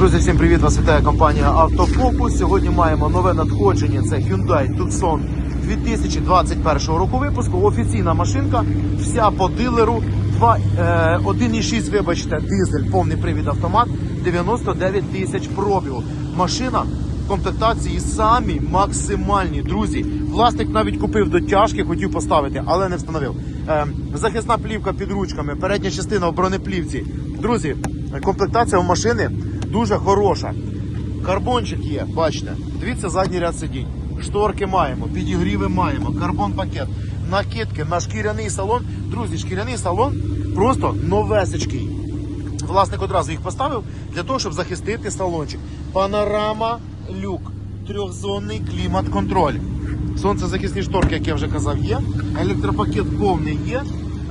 Друзі, всім привіт! Вас вітає компанія Автофокус. Сьогодні маємо нове надходження. Це Hyundai Tucson 2021 року випуску. Офіційна машинка, вся по дилеру. Два, е, 1,6, вибачте, дизель, повний привід автомат, 99 тисяч пробігу. Машина в комплектації самі максимальні. Друзі, власник навіть купив дотяжки, хотів поставити, але не встановив. Е, захисна плівка під ручками, передня частина в бронеплівці. Друзі, комплектація у машини дуже хороша. Карбончик є, бачите. Дивіться задній ряд сидінь. Шторки маємо, підігріви маємо, карбон пакет, накидки на шкіряний салон. Друзі, шкіряний салон просто новесечкий. Власник одразу їх поставив для того, щоб захистити салончик. Панорама, люк, трьохзонний клімат-контроль. Сонцезахисні шторки, як я вже казав, є. Електропакет повний є.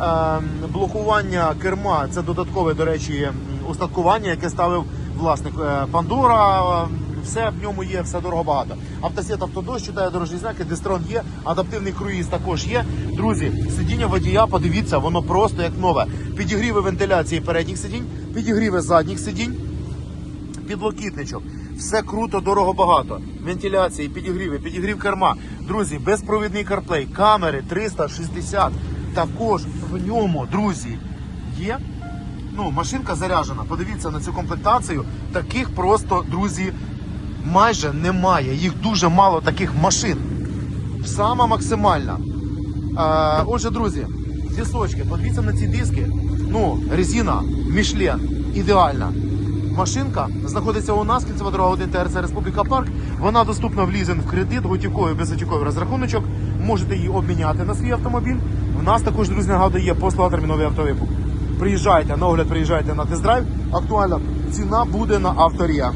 Ем, блокування керма це додаткове, до речі, устаткування, яке ставив власник Е, Пандора. Все в ньому є, все дорого багато. Автосет автодощ читає дорожні знаки, дистрон є, адаптивний круїз також є. Друзі, сидіння водія, подивіться, воно просто як нове. Підігріви вентиляції передніх сидінь, підігріви задніх сидінь підлокітничок. Все круто, дорого багато. Вентиляції, підігріви, підігрів керма. Друзі, безпровідний CarPlay, камери 360. Також в ньому, друзі, є. Ну, машинка заряджена. Подивіться на цю комплектацію. Таких просто, друзі, майже немає. Їх дуже мало таких машин. Сама максимальна. Е, отже, друзі, дисочки, подивіться на ці диски. Ну, резина, Мішлен, ідеальна. Машинка знаходиться у нас, кінцева дорога 1 ТРЦ Республіка Парк. Вона доступна в лізинг в кредит, готівковий, безготівковий розрахуночок. Можете її обміняти на свій автомобіль. У нас також, друзі, нагадую, є послуга терміновий автовипуск. Приїжджайте на огляд, приїжджайте на тест-драйв. Актуальна ціна буде на авторія.